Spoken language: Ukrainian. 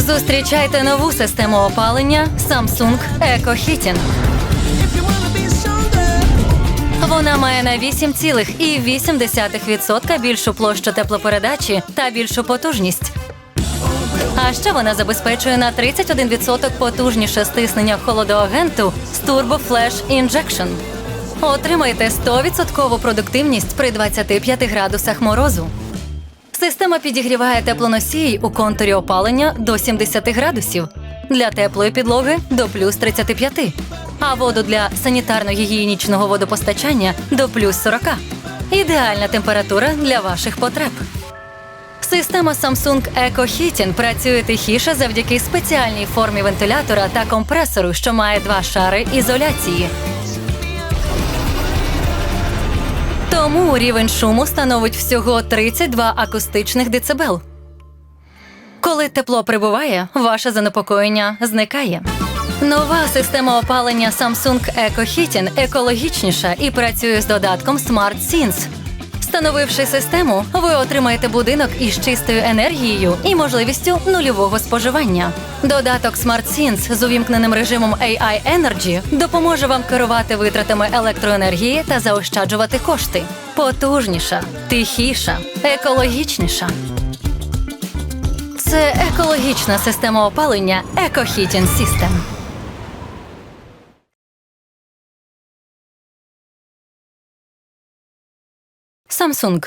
Зустрічайте нову систему опалення Samsung Eco Heating. Вона має на 8,8% більшу площу теплопередачі та більшу потужність. А ще вона забезпечує на 31% потужніше стиснення холодоагенту з Turbo Flash Injection. Отримайте 100% продуктивність при 25 градусах морозу. Система підігріває теплоносій у контурі опалення до 70 градусів, для теплої підлоги до плюс 35, а воду для санітарно-гігієнічного водопостачання до плюс 40. Ідеальна температура для ваших потреб. Система Samsung Eco Heating працює тихіше завдяки спеціальній формі вентилятора та компресору, що має два шари ізоляції. Тому рівень шуму становить всього 32 акустичних децибел. Коли тепло прибуває, ваше занепокоєння зникає. Нова система опалення Samsung Eco Heating екологічніша і працює з додатком Smart Sense. Встановивши систему, ви отримаєте будинок із чистою енергією і можливістю нульового споживання. Додаток SmartSense з увімкненим режимом AI Energy допоможе вам керувати витратами електроенергії та заощаджувати кошти. Потужніша, тихіша, екологічніша. Це екологічна система опалення EcoHeating System. Samsung